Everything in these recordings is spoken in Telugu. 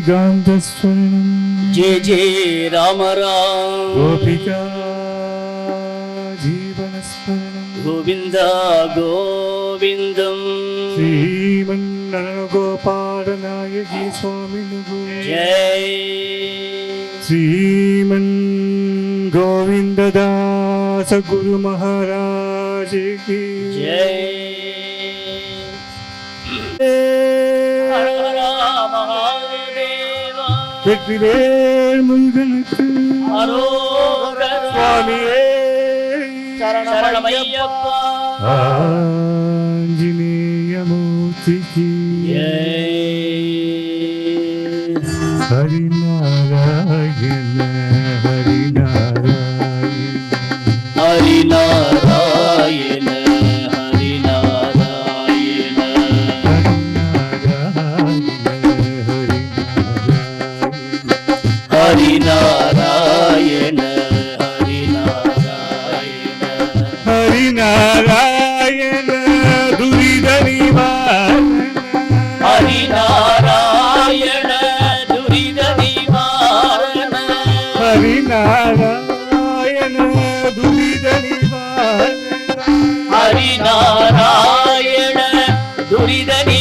Gandhaswari Jai Ramarao, Rama Ram Gopika Jeevanaswari Govinda Govindam Srimanna Goparanaya Ji Swami Jai Sriman Govinda Dasa Guru Maharaj Jai Vetrivel முருகனுக்கு. சுவாமியே. சரணமையப்பா ஆஞ்சினே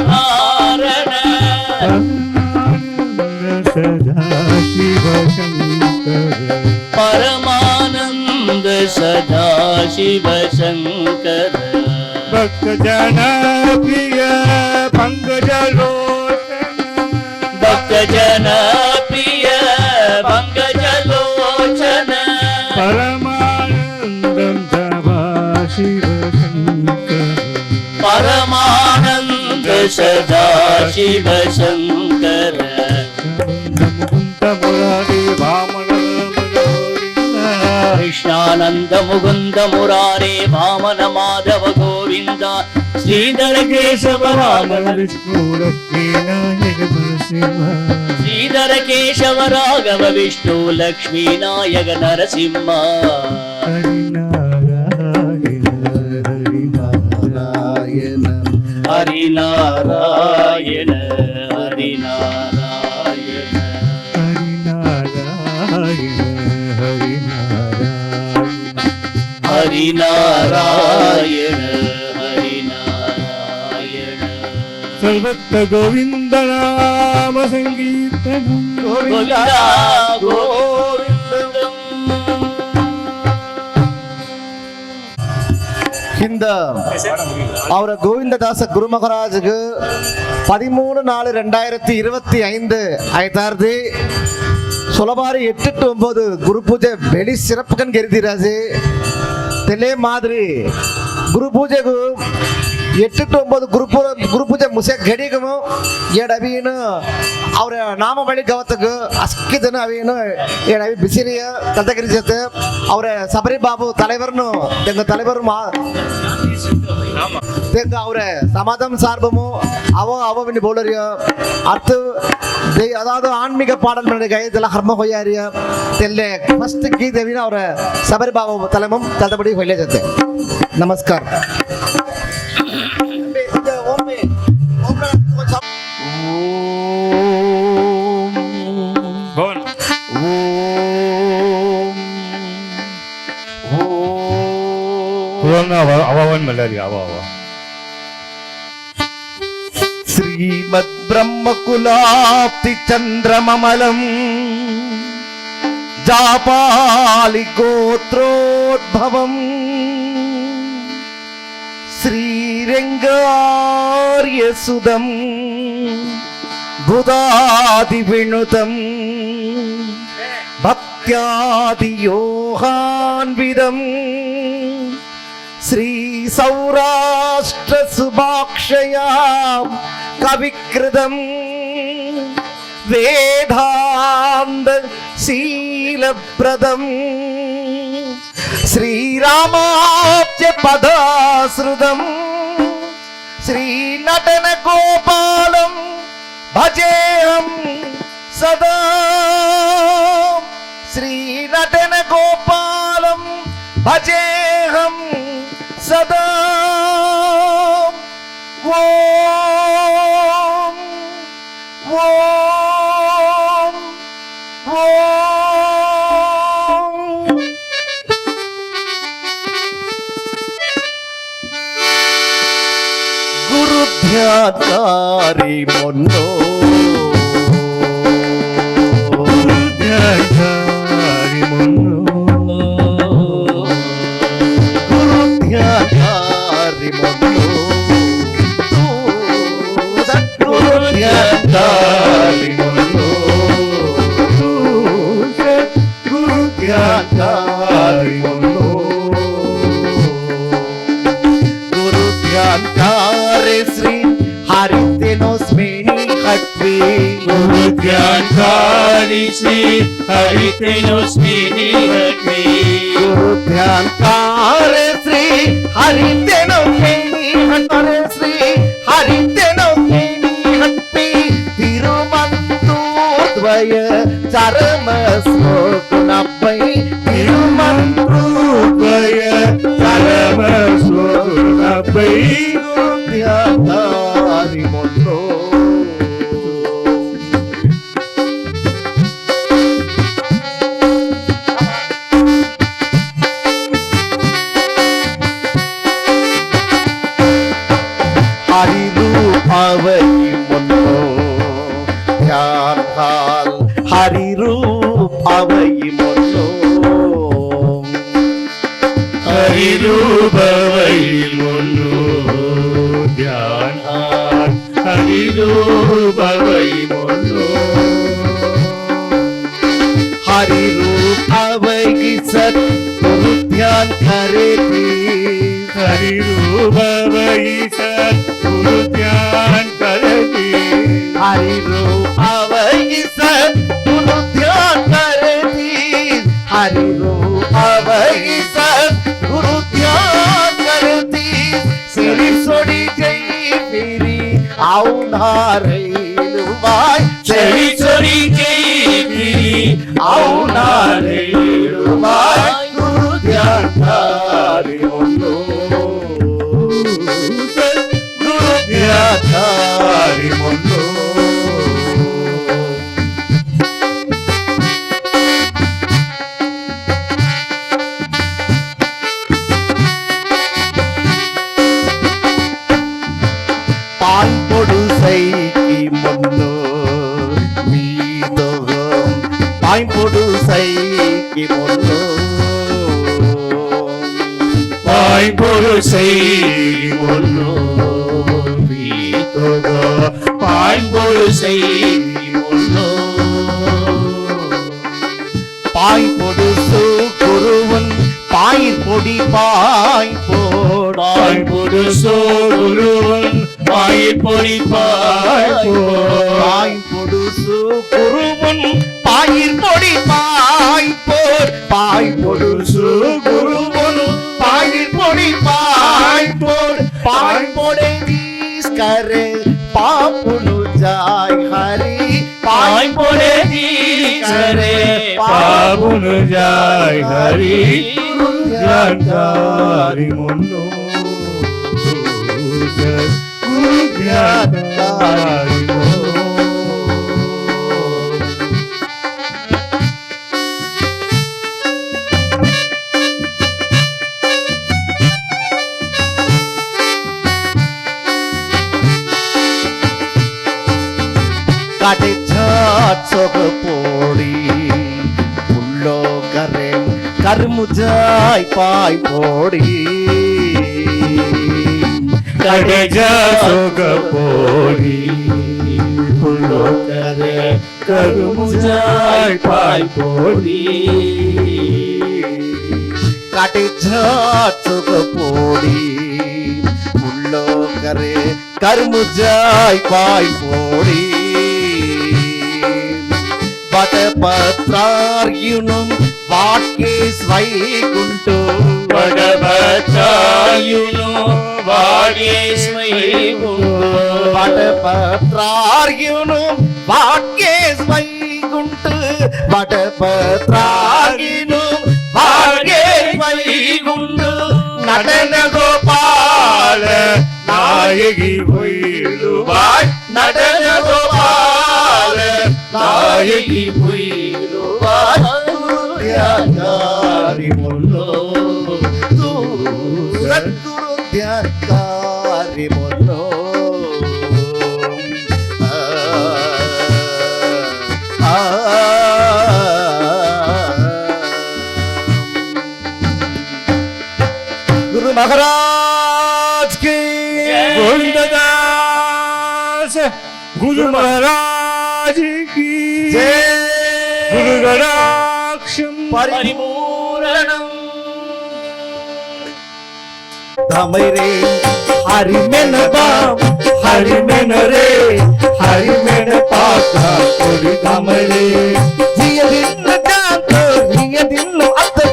सदा शिवशङ्कर परमानन्द सदा शिवशङ्कर भक्तजनप्रिय पङ्कजलो भक्तजना सदा शिव शङ्कर कृष्णानन्द मुकुन्द मुरारे वामन माधव गोविन्द श्रीधर केशव वामन శ్రీధర కేశవ రాఘవ విష్ణు లక్ష్మీనాయక నరసింహ ஹரிநாராயண ஹரிநாராயண ஹரிநாராயண. ஹரிநாராயண ஹரிநாராயண ஹரிநாராயண சர்வத்த கோவிந்த நாம சங்கீர்த்தனம் கோவிந்தா கோவிந்தா இந்த அவரை கோவிந்ததாச குரு மகாராஜுக்கு பதிமூணு நாலு ரெண்டாயிரத்தி இருபத்தி ஐந்து ஐதாயிரத்தி சுலபாரி எட்டு டு ஒன்பது குரு பூஜை வெளி சிறப்புகன் கருதிராஜு தெலே மாதிரி குரு பூஜைக்கு எட்டு டு ஒன்பದು ಗುರುಪುರ ಗುರುಪೂಜೆ ಮುಸೆ ಗಡಿಗಮು ಏಡ್ ಅವಿನು ಅವರ ನಾಮ ಬಳಿಕ ಅವತ್ತಕ್ಕೆ ಅಸ್ಕಿದನ ಅವೇನು ಏನ್ ಅವಿ ಬಿಸಿರಿಯ ಕಂತಗಿರಿ ಜೊತೆ ಅವರ சபரி பாபு தலைவர்னு எங்க தலைவரும் தேங்க அவர சமாதம் சார்பமும் அவ அவ பண்ணி போலறிய அர்த்து அதாவது ஆன்மீக பாடல் பண்ண கயத்தில் ஹர்ம கொய்யாரிய. தெல்ல ஃபர்ஸ்ட் கீதவின்னு அவர சபரி பாபு தலைமும் தந்தபடி கொய்யா ஜொತೆ நமஸ்காரம். തുടർന്ന് അവാവാൻ മല്ലാരിക അവാവ ശ്രീമദ് ബ്രഹ്മകുലാപ്തി ചന്ദ്രമമലം ജാപാലി ഗോത്രോദ്ഭവം ശ്രീരംഗാര്യസുതം ബുധാതിവിണുതം ഭക്തിയാദിയോഹാൻവിതം శ్రీ సౌరాష్ట్ర సుభాక్షయా కవికృతం వేదాంత శీలప్రదం శ్రీరామాబ్జ పదాశ్రుతం శ్రీనటన గోపాలం భజేహం సదా శ్రీనటన గోపాలం భజేహం सदा वो वो वो गुरुध्याकारी मनो ज्ञानकारी श्री हरितनुष्मी निरति ज्ञानकार श्री हरि हटरे श्री हरितनुष्मी निहत्ति द्वय चरम श्लोक अवैसर गुरु ध्यान कर हरि रो गुरु ध्यान कर हरि रो अवैसर गुरु ध्यान कर दी गई मेरी आउना रही बाई चली चोरी गई मेरी आउना रही गुरु ध्यान matrimonio. பாய்போடாய் புடுசோருள் பாயிற்பொடி பாய்போய் புடுசு குருவன் பாயிற்பொடி பாய்போர் பாய் பொடுசு குருவன் பாயிற்பொடி பாய்போர் பாய்போடை வீஸ்கரே பாப்புனு ஜாய் ஹரி பாய்போடை வீஸ்கரே பாப்புனு ஜாய் ஹரி హరి ధ్యానకారి మున్ను గురు ధ్యానకారి మున్ను पाय पोडी कडेजा सोग पोडी फुलो करे करमुजाय पाय पोडी काटेजा सोग पोडी फुलो करे करमुजाय पाय पोडी பத பத்தார் யுனும் what is Vaikuntho? Vadapatra, you know what is Vaikuntho. Vadapatra, you know what is Vaikuntho. Vadapatra, you know what is Vaikuntho. நடன கோபால நாயகி பொயிடுவாய் நடன கோபால நாயகி பொய் রিমলো সদ্গুরু ধ্যান রিমলো গুরু মহারাজ কি গোবিন্দ দাস গুরু মহারাজ কি জয় गुरुगणाक्षं परिमो புரணம் தமை ரே ஹரிமென பாம் ஹரிமென ரே ஹரிமென பாக்கா கொடி தமரே. ஜியதின் டாக்கோ ஜியதின் அத்தை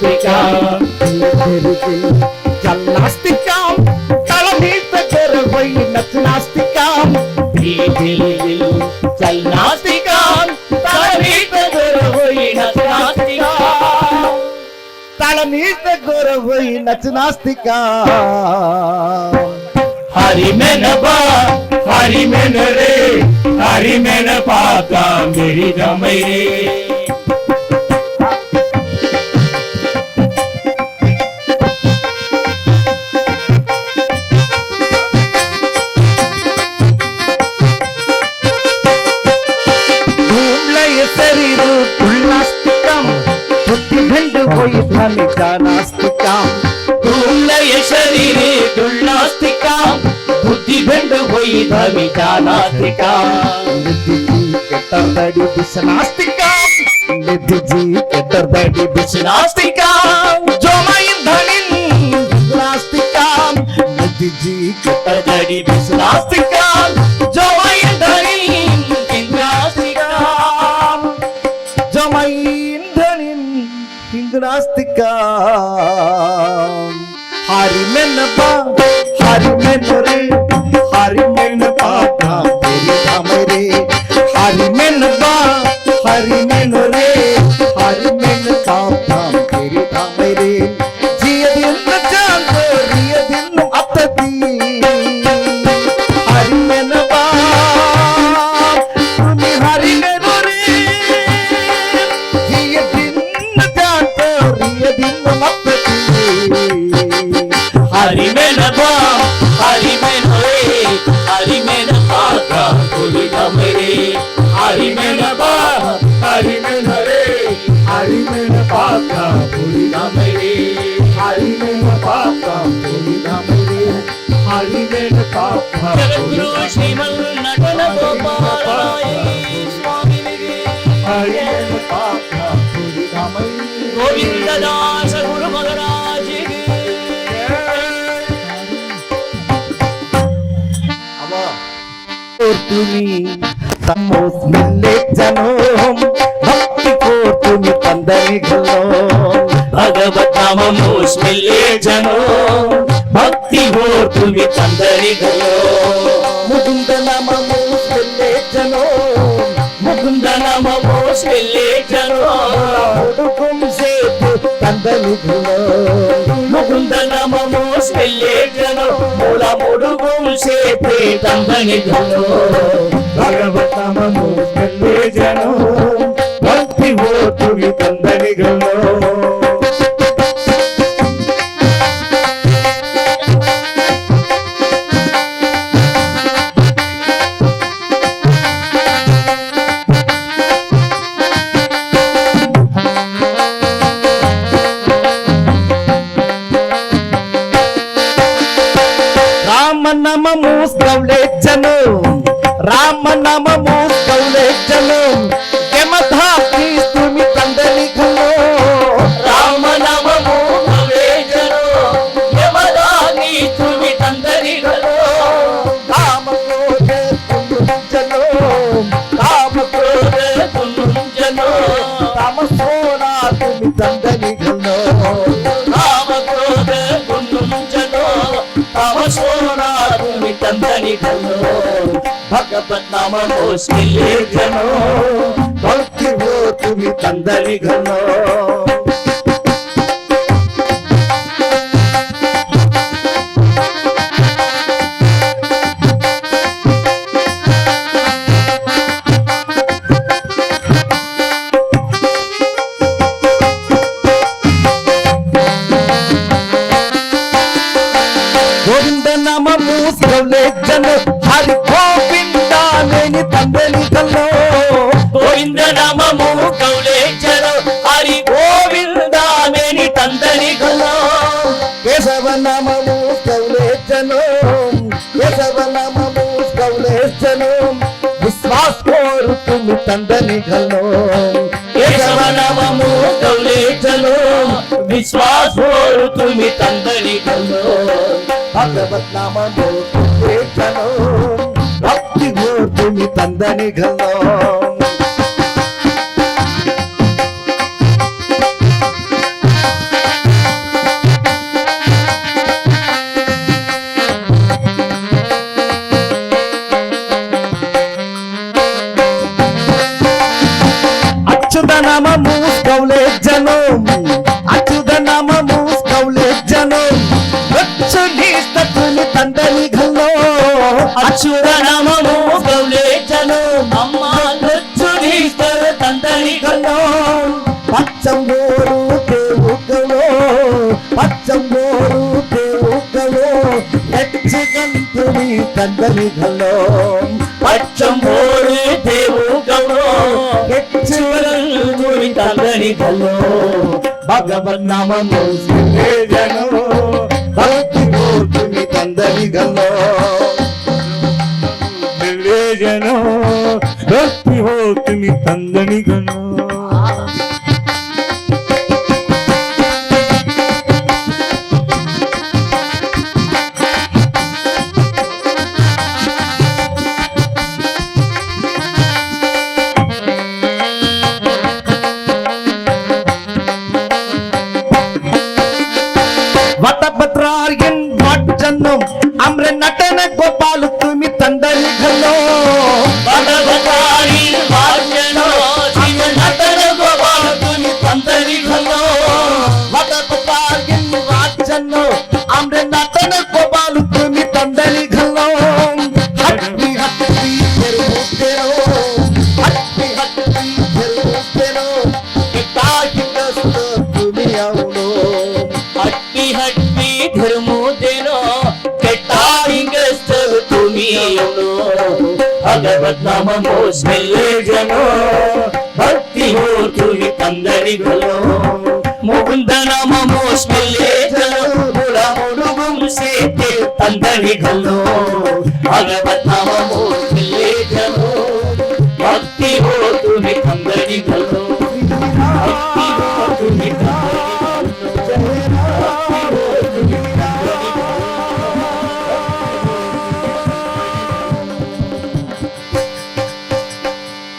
ஜல்லாஸ்திகா ஜல்லாஸ்திகா தளமீத்த கரவை நத்னாஸ்திகா ஜல்லாஸ்திகா தளமீத்த கரவை நத்னாஸ்திகா தளமீத்த கரவை நத்னாஸ்திகா हरि में न बा हरि में न रे में न पाता मेरी दमई रे భండు పోయి ధనికానాస్తికాం తుల్లయ శరీరే దుల్నాస్తికాం బుద్ధి బెండు పోయి ధమికానాస్తికాం నిధిజీ కెట్టర్దడి దిశనాస్తికాం హరిమైన పాత్రం పులిదమరే హరిమైన పాత్రం పులిదమరే హరిమైన పాత్రం జగద్గురు శ్రీమన్ నటన గోపాలాయ స్వామినిది హరిమైన పాత్రం పులిదమరే గోవిందదాస గురు మహారాజికి তুমি তমস মিলে জনম ভক্তি কোট భగవత్ నామము స్మెల్లే జనో భక్తి ఓర్తుమి తందరిగలో ముకుంద నామము స్మిల్లే జనో ముకుంద నామము స్మెల్లే జనో ముడుకుం సేతు పందరిగలో ముకుంద నామము స్మెల్లే జనో మూల ముడుగు సేతే తందరిగలో భగవతమము స్మెల్లే జనో మార్గంలో రామనామము స్త్రవ్లేచ్చను రామనామ తమసోనా తుమి తందరిగలో భగవన్ నమము శ్రీలేఖను భక్తి తుమి తందనిగను గోవింద నమము కౌలేచరు హరి గోవిందామేని తందరిగలో కేశవ నామ మూసలేజను కేశవ నామ మూసలేజను విశ్వాస్ కోరు తుమి తందని కల్లో కేశవ నమము కౌలేచరు విశ్వాస్ హోరు తుమి తందరిగలో భగవత్ నామ మూసలేజను భక్తి కోరు తుమి హెచ్చగంతుని తండ్రి గల్లో పచ్చంబోరు దేవుగలో హెచ్చువలను తందరిగలో భగవన్ నామము జను. భక్తి కోర్తుని తండ్రి గల్లో నిర్వేజను భక్తి హోతుని minum. ఆత్మీయులు భగవద్నామము స్మెల్లేజను భక్తి హోతువి కందరిగలో ముకుంద నామము స్మెల్లేజను గుణముడు గుంసే తందరిగలో భగవద్నామము